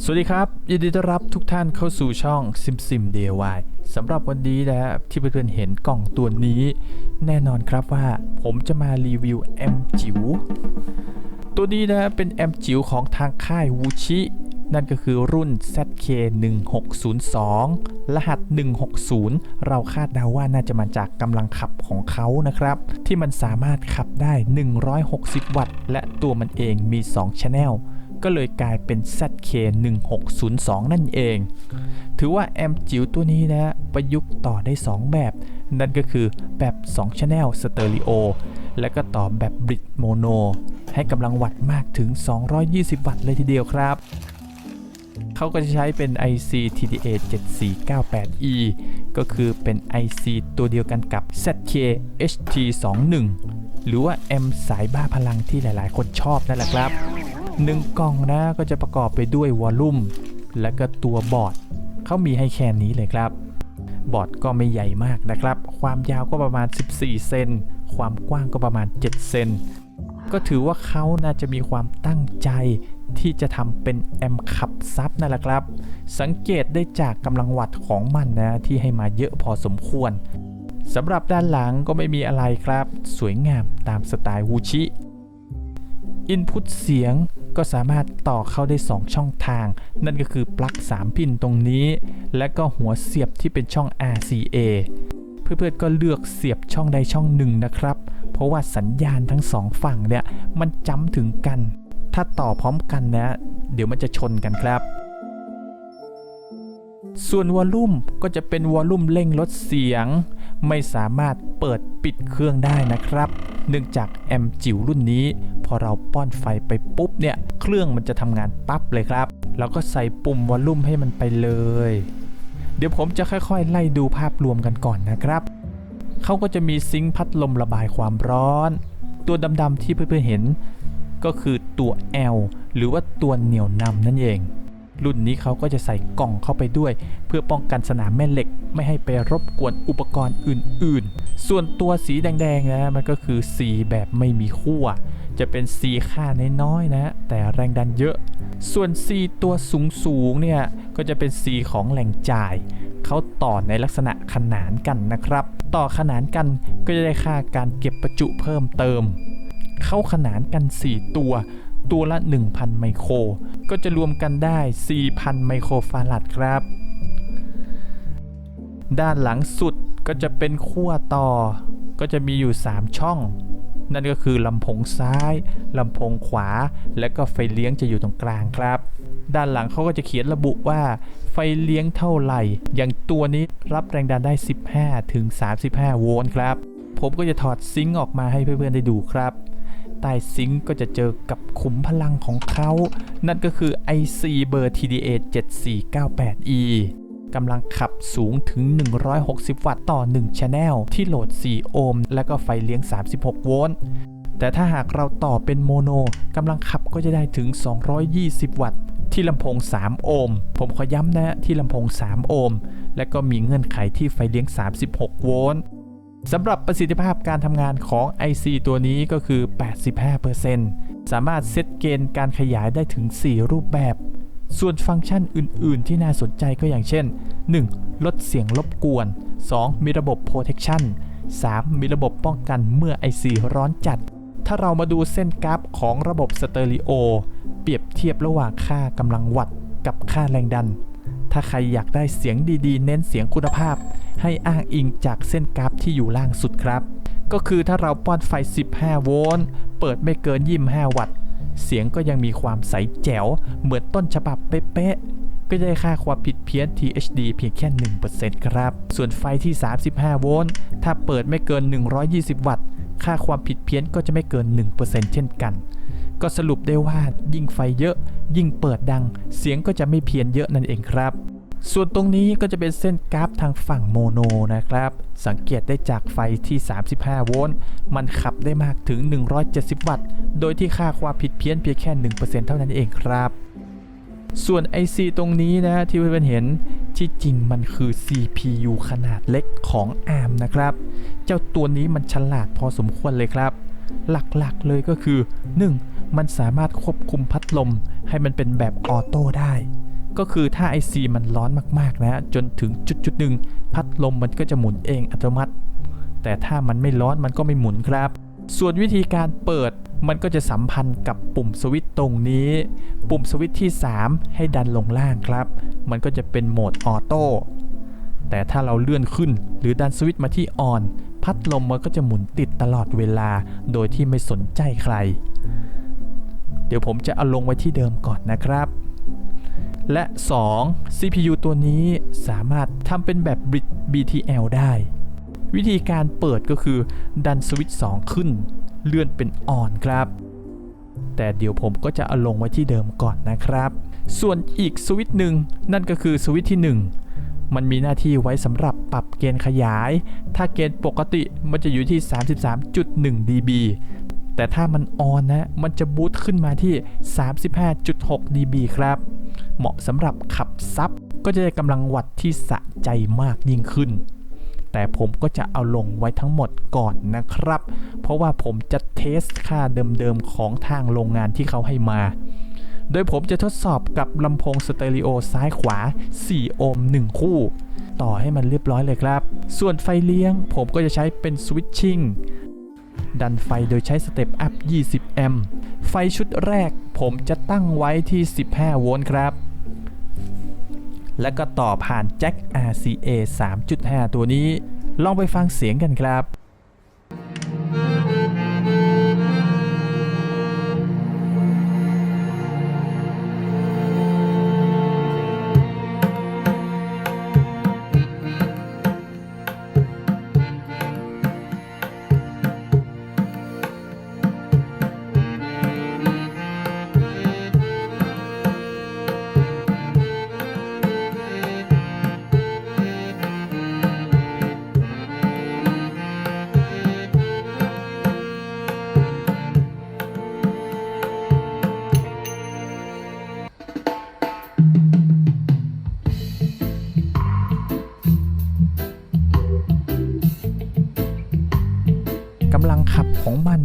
สวัสดีครับ ยินดีต้อนรับทุกท่านเข้าสู่ช่อง Sim Sim DIY สำหรับวันนี้นะฮะที่เพื่อนๆเห็นกล่องตัวนี้ แน่นอนครับว่าผมจะมารีวิวแอมจิ๋วตัวนี้นะเป็นแอมจิ๋วของทางค่ายวูชิ นั่นก็คือรุ่น ZK1602 รหัส 160 เราคาดเดาว่าน่าจะมาจากกำลังขับของเขานะครับ ที่มันสามารถขับได้ 160 วัตต์ และตัวมันเองมี 2 Channel ก็เลยกลายเป็น ZK1602 นั่นเอง ถือว่าแอมจิ๋วตัวนี้นะประยุกต์ต่อได้ 2 แบบ นั่นก็คือแบบ2 Channel Stereo และก็ต่อแบบ Bridge Mono ให้กำลังวัตต์มากถึง 220 วัตต์เลยทีเดียวครับเขาก็จะใช้เป็น IC TDA 7498E ก็คือเป็น IC ตัวเดียวกันกับ ZK HT21 หรือว่า M สายบ้าพลังที่หลายๆ คนชอบนั่นแหละครับ หนึ่งกล่องนะก็จะประกอบไปด้วยวอลลุ่มและก็ตัวบอร์ดเขามีให้แค่นี้เลยครับ บอร์ดก็ไม่ใหญ่มากนะครับ ความยาวก็ประมาณ 14 เซนความกว้างก็ประมาณ 7 เซนก็ถือว่าเขาน่าจะมีความตั้งใจที่จะทำเป็นแอมขับซับนั่นแหละครับ สังเกตได้จากกำลังวัตต์ของมันนะที่ให้มาเยอะพอสมควรสำหรับด้านหลังก็ไม่มีอะไรครับ สวยงามตามสไตล์วูชิ อินพุตเสียง ก็สามารถต่อเข้าได้ 2 ช่องทาง นั่นก็คือปลั๊ก3 พินตรงนี้ และก็หัวเสียบที่เป็นช่อง RCA เพื่อนๆก็เลือกเสียบช่องใดช่องหนึ่งนะครับ เพราะว่าสัญญาณทั้งสองฝั่งเนี่ยมันจำถึงกัน ถ้าต่อพร้อมกันนะ เดี๋ยวมันจะชนกันครับส่วนวอลลุ่มก็จะเป็นวอลลุ่มเร่งลดเสียง ไม่สามารถเปิดปิดเครื่องได้นะครับ เนื่องจากแอมจิ๋วรุ่นนี้ อเราป้อนไฟไปปุ๊บเนี่ย เครื่องมันจะทำงานปั๊บเลยครับเราก็ใส่ปุ่มวอลลุ่มให้มันไปเลย เดี๋ยวผมจะค่อยๆ ไล่ดูภาพรวมกันก่อนนะครับเขาก็จะมีซิงค์พัดลมระบายความร้อน ตัวดำๆที่เพื่อนๆเห็น ก็คือตัว L หรือว่าตัวเหนี่ยวนำนั่นเอง รุ่นนี้เขาก็จะใส่กล่องเข้าไปด้วย เพื่อป้องกันสนามแม่เหล็ก ไม่ให้ไปรบกวนอุปกรณ์อื่นๆ ส่วนตัวสีแดงๆนะมันก็คือสีแบบไม่มีขั้ว จะเป็นสีค่าน้อยๆนะ แต่แรงดันเยอะ ส่วนสีตัวสูงๆเนี่ย ก็จะเป็นสีของแหล่งจ่าย เขาต่อในลักษณะขนานกันนะครับ ต่อขนานกันก็จะได้ค่าการเก็บประจุเพิ่มเติม เข้าขนานกัน 4 ตัว ตัวละ 1,000 ไมโคร ก็จะรวมกันได้ 4,000 ไมโครฟาราดครับ ด้านหลังสุดก็จะเป็นขั้วต่อ ก็จะมีอยู่ 3 ช่อง นั่นก็คือลำโพงซ้ายลำโพงขวา และก็ไฟเลี้ยงจะอยู่ตรงกลางครับ ด้านหลังเขาก็จะเขียนระบุว่าไฟเลี้ยงเท่าไหร่ อย่างตัวนี้รับแรงดันได้ 15 ถึง 35 โวลต์ครับ ผมก็จะถอดซิงค์ออกมาให้เพื่อนๆได้ดูครับใต้ซิงค์ก็จะเจอกับขุมพลังของเขา นั่นก็คือ IC เบอร์ TDA 7498E กำลังขับสูงถึง 160 วัตต์ต่อ 1 Channel ที่โหลด 4 โอห์ม และก็ไฟเลี้ยง 36 โวลต์แต่ถ้าหากเราต่อเป็นโมโนกำลังขับก็จะได้ถึง 220 วัตต์ที่ลำโพง 3 โอห์ม ผมขอย้ำนะที่ลำโพง 3 โอห์ม และก็มีเงื่อนไขที่ไฟเลี้ยง 36 โวลต์สำหรับประสิทธิภาพการทำงานของ IC ตัวนี้ก็คือ 85%สามารถเซตเกณฑ์การขยายได้ถึง 4 รูปแบบ ส่วนฟังก์ชันอื่น ๆ ที่น่าสนใจก็อย่างเช่น 1. ลดเสียงรบกวน 2. มีระบบ protection 3. มีระบบป้องกันเมื่อ IC ร้อนจัด ถ้าเรามาดูเส้นกราฟของระบบสเตอริโอเปรียบเทียบระหว่างค่ากำลังวัตต์กับค่าแรงดัน ถ้าใครอยากได้เสียงดีๆ เน้นเสียงคุณภาพ ให้อ้างอิงจากเส้นกราฟที่อยู่ล่างสุดครับ ก็คือถ้าเราป้อนไฟ 15 โวลต์ เปิดไม่เกิน 25 วัตต์ เสียงก็ยังมีความใสแจ๋ว เหมือนต้นฉบับเป๊ะๆ ก็ได้ค่าความผิดเพี้ยน THD เพียงแค่ 1%ครับ ส่วนไฟที่ 35 โวลต์ ถ้าเปิดไม่เกิน 120 วัตต์ ค่าความผิดเพี้ยนก็จะไม่เกิน 1%เช่นกัน ก็สรุปได้ว่ายิ่งไฟเยอะ ยิ่งเปิดดัง เสียงก็จะไม่เพี้ยนเยอะนั่นเองครับ ส่วนตรงนี้ก็จะเป็นเส้นกราฟทางฝั่งโมโนนะครับ สังเกตได้จากไฟที่ 35 โวลต์ มันขับได้มากถึง 170 วัตต์ โดยที่ค่าความผิดเพี้ยนเพียงแค่ 1%เท่านั้นเองครับ ส่วน IC ตรงนี้นะที่เพื่อนๆเห็นที่จริงมันคือ CPU ขนาดเล็กของ ARM นะครับ เจ้าตัวนี้มันฉลาดพอสมควรเลยครับ หลักๆเลยก็คือ 1. มันสามารถควบคุมพัดลมให้มันเป็นแบบออโต้ได้ ก็คือถ้า IC มันร้อนมากๆนะจนถึงจุดจุดๆหนึ่งพัดลมมันก็จะหมุนเองอัตโนมัติ แต่ถ้ามันไม่ร้อนมันก็ไม่หมุนครับ ส่วนวิธีการเปิดมันก็จะสัมพันธ์กับปุ่มสวิตช์ตรงนี้ ปุ่มสวิตช์ที่ 3 ให้ดันลงล่างครับ มันก็จะเป็นโหมดออโต้แต่ถ้าเราเลื่อนขึ้น หรือดันสวิตช์มาที่ออน พัดลมมันก็จะหมุนติดตลอดเวลา โดยที่ไม่สนใจใคร เดี๋ยวผมจะเอาลงไว้ที่เดิมก่อนนะครับ และ 2. CPU ตัวนี้สามารถทำเป็นแบบ BTL ได้ วิธีการเปิดก็คือดันสวิตช์2ขึ้น เลื่อนเป็นออนครับ แต่เดี๋ยวผมก็จะเอาลงไว้ที่เดิมก่อนนะครับ ส่วนอีกสวิตช์หนึ่งนั่นก็คือสวิตช์ที่ 1 มันมีหน้าที่ไว้สำหรับปรับเกณฑ์ขยาย ถ้าเกณฑ์ปกติมันจะอยู่ที่ 33.1 dB แต่ถ้ามันออนนะ มันจะบูตขึ้นมาที่ 35.6 dB ครับ เหมาะสำหรับขับซับก็จะได้กำลังวัตต์ที่สะใจมากยิ่งขึ้น แต่ผมก็จะเอาลงไว้ทั้งหมดก่อนนะครับ เพราะว่าผมจะเทสค่าเดิมๆของทางโรงงานที่เขาให้มา โดยผมจะทดสอบกับลำโพงสเตอริโอซ้ายขวา 4 โอห์ม1 คู่ ต่อให้มันเรียบร้อยเลยครับ ส่วนไฟเลี้ยงผมก็จะใช้เป็นสวิตชิ่ง ดันไฟโดยใช้สเต็ปอัพ 20 แอมป์ไฟชุดแรกผมจะตั้งไว้ที่ 15 โวลต์ครับ และก็ต่อผ่านแจ็ค RCA 3.5 ตัวนี้ ลองไปฟังเสียงกันครับ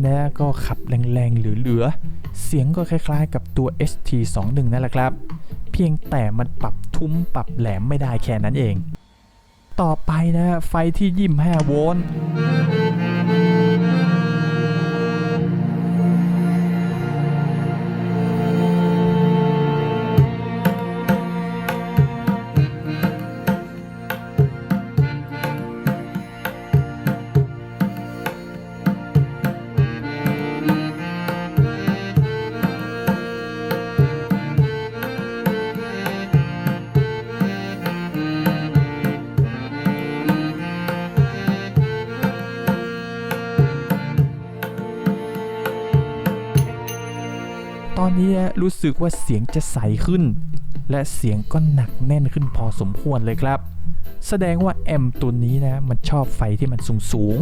และก็ขับแรงๆเหลือๆเสียงก็คล้ายๆกับตัว ST21 นั่นแหละครับ เพียงแต่มันปรับทุ้มปรับแหลมไม่ได้แค่นั้นเอง ต่อไปนะไฟที่ 25 โวลต์ นี้รู้สึกว่าเสียงจะใสขึ้น และเสียงก็หนักแน่นขึ้นพอสมควรเลยครับ แสดงว่าแอมป์ตัวนี้นะ มันชอบไฟที่มันสูงสูง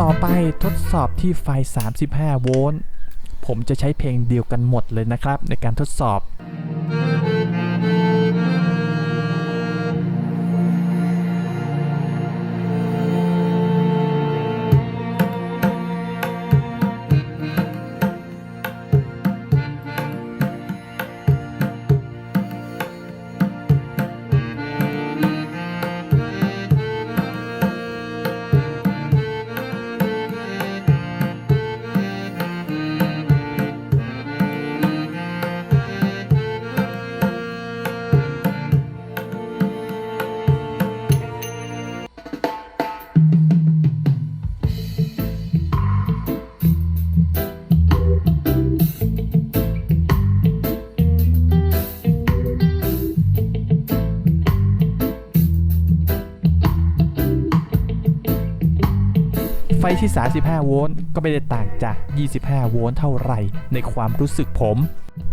ต่อไปทดสอบที่ไฟ 35 โวลต์ ผมจะใช้เพลงเดียวกันหมดเลยนะครับ ในการทดสอบ ที่ 35 โวลต์ก็ไม่ได้ต่างจาก 25 โวลต์เท่าไหร่ในความรู้สึกผม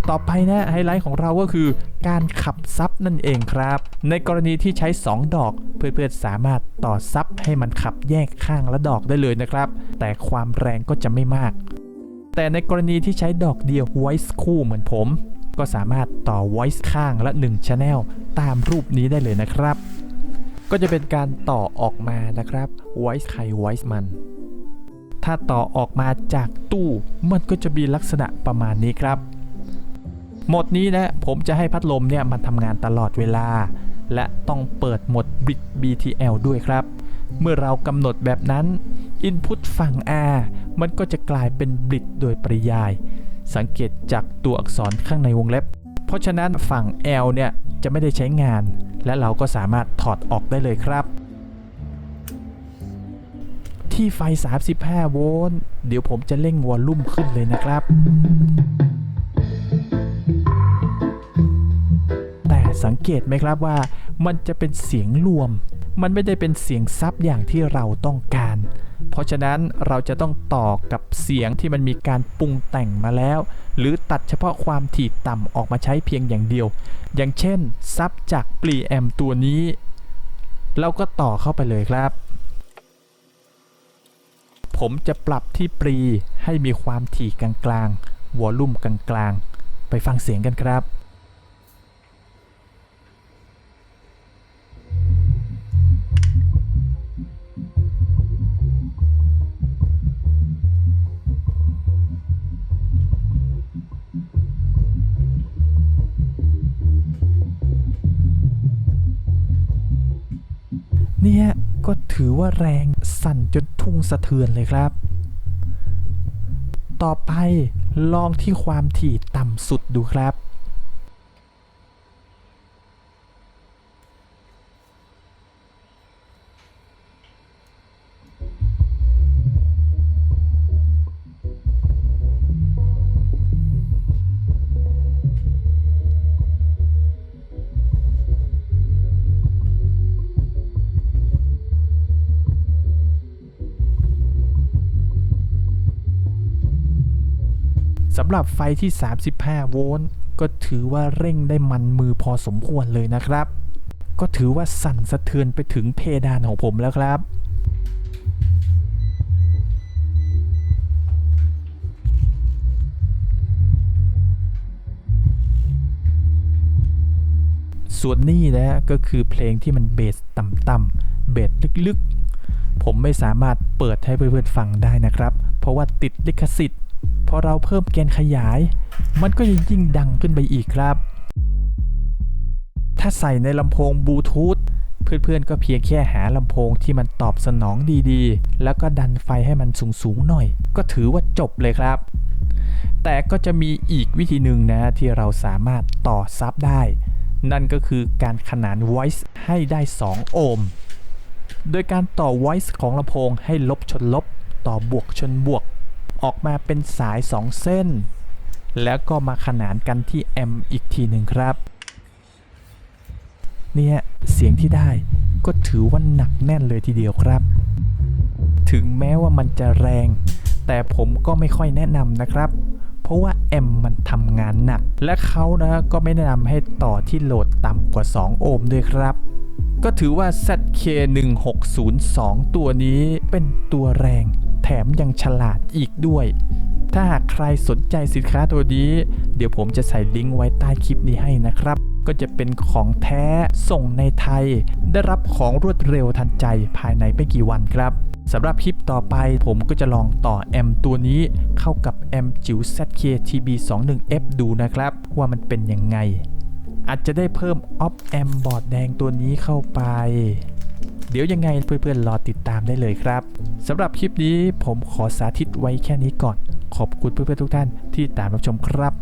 ต่อไปนะไฮไลท์ของเราก็คือ การขับซับนั่นเองครับ ในกรณีที่ใช้ 2 ดอก เพื่อนๆสามารถต่อซับให้มันขับแยกข้างละดอกได้เลยนะครับ แต่ความแรงก็จะไม่มาก แต่ในกรณีที่ใช้ดอกเดียว voice คู่เหมือนผม ก็สามารถต่อ voice ข้างละ1 channel ตามรูปนี้ได้เลยนะครับก็จะเป็นการต่อออกมานะครับ voice ใคร voice มัน ถ้าต่อออกมาจากตู้มันก็จะมีลักษณะประมาณนี้ครับ หมดนี้นะผมจะให้พัดลมเนี่ยมันทำงานตลอดเวลา และต้องเปิดหมด Brit BTL ด้วยครับ เมื่อเรากำหนดแบบนั้น Input ฝั่ง R มันก็จะกลายเป็น Brit โดยปริยาย สังเกตจากตัวอักษรข้างในวงเล็บ เพราะฉะนั้นฝั่ง L เนี่ยจะไม่ได้ใช้งาน และเราก็สามารถถอดออกได้เลยครับ ที่ไฟ 35 โวลต์ เดี๋ยวผมจะเร่งวอลลุ่มขึ้นเลยนะครับ แต่สังเกตไหมครับว่ามันจะเป็นเสียงรวม มันไม่ได้เป็นเสียงซับอย่างที่เราต้องการ เพราะฉะนั้นเราจะต้องต่อกับเสียงที่มันมีการปรุงแต่งมาแล้ว หรือตัดเฉพาะความถี่ต่ำออกมาใช้เพียงอย่างเดียว อย่างเช่นซับจากปลีแอมตัวนี้ เราก็ต่อเข้าไปเลยครับ ผมจะปรับที่ปรีให้มีความถี่กลางๆวอลลุ่มกลางๆ ไปฟังเสียงกันครับ ก็ถือว่าแรงสั่นจนทุ่งสะเทือนเลยครับ ต่อไปลองที่ความถี่ต่ำสุดดูครับ สำหรับไฟที่ 35 โวลต์ก็ถือว่าเร่งได้มันมือพอสมควรเลยนะครับ ก็ถือว่าสั่นสะเทือนไปถึงเพดานของผมแล้วครับส่วนนี้นะก็คือเพลงที่มันเบสต่ำๆเบสลึกๆ ผมไม่สามารถเปิดให้เพื่อนๆฟังได้นะครับ เพราะว่าติดลิขสิทธิ์ อเราเพิ่มแกนขยาย มันก็จะยิ่งดังขึ้นไปอีกครับ ถ้าใส่ในลำโพงบลูทูธเพื่อนๆ ก็เพียงแค่หาลำโพงที่มันตอบสนองดีๆ แล้วก็ดันไฟให้มันสูงๆหน่อย ก็ถือว่าจบเลยครับ แต่ก็จะมีอีกวิธีหนึ่งนะที่เราสามารถต่อซับได้ นั่นก็คือการขนาน voice ให้ได้ 2 โอห์ม โดยการต่อ voice ของลำโพงให้ลบชนลบ ต่อบวกชนบวก ออกมาเป็นสาย 2 เส้น แล้วก็มาขนานกันที่แอมอีกทีหนึ่งครับเนี่ยเสียงที่ได้ก็ถือว่าหนักแน่นเลยทีเดียวครับ ถึงแม้ว่ามันจะแรง แต่ผมก็ไม่ค่อยแนะนำนะครับ เพราะว่าแอมมันทำงานหนัก และเขานะก็ไม่แนะนำให้ต่อที่โหลดต่ำกว่า 2 โอห์มด้วยครับ ก็ถือว่า ZK1602 ตัวนี้เป็นตัวแรง แถมยังฉลาดอีกด้วย ถ้าหากใครสนใจสินค้าตัวนี้ เดี๋ยวผมจะใส่ลิงก์ไว้ใต้คลิปนี้ให้นะครับ ก็จะเป็นของแท้ส่งในไทย ได้รับของรวดเร็วทันใจภายในไม่กี่วันครับสำหรับคลิปต่อไปผมก็จะลองต่อแอมตัวนี้เข้ากับแอมจิ๋ว ZK-TB21F ดูนะครับ ว่ามันเป็นยังไง อาจจะได้เพิ่มออฟแอมบอร์ดแดงตัวนี้เข้าไป เดี๋ยวยังไงเพื่อนๆรอติดตามได้เลยครับสำหรับคลิปนี้ผมขอสาธิตไว้แค่นี้ก่อน ขอบคุณเพื่อนๆทุกท่านที่ตามรับชมครับ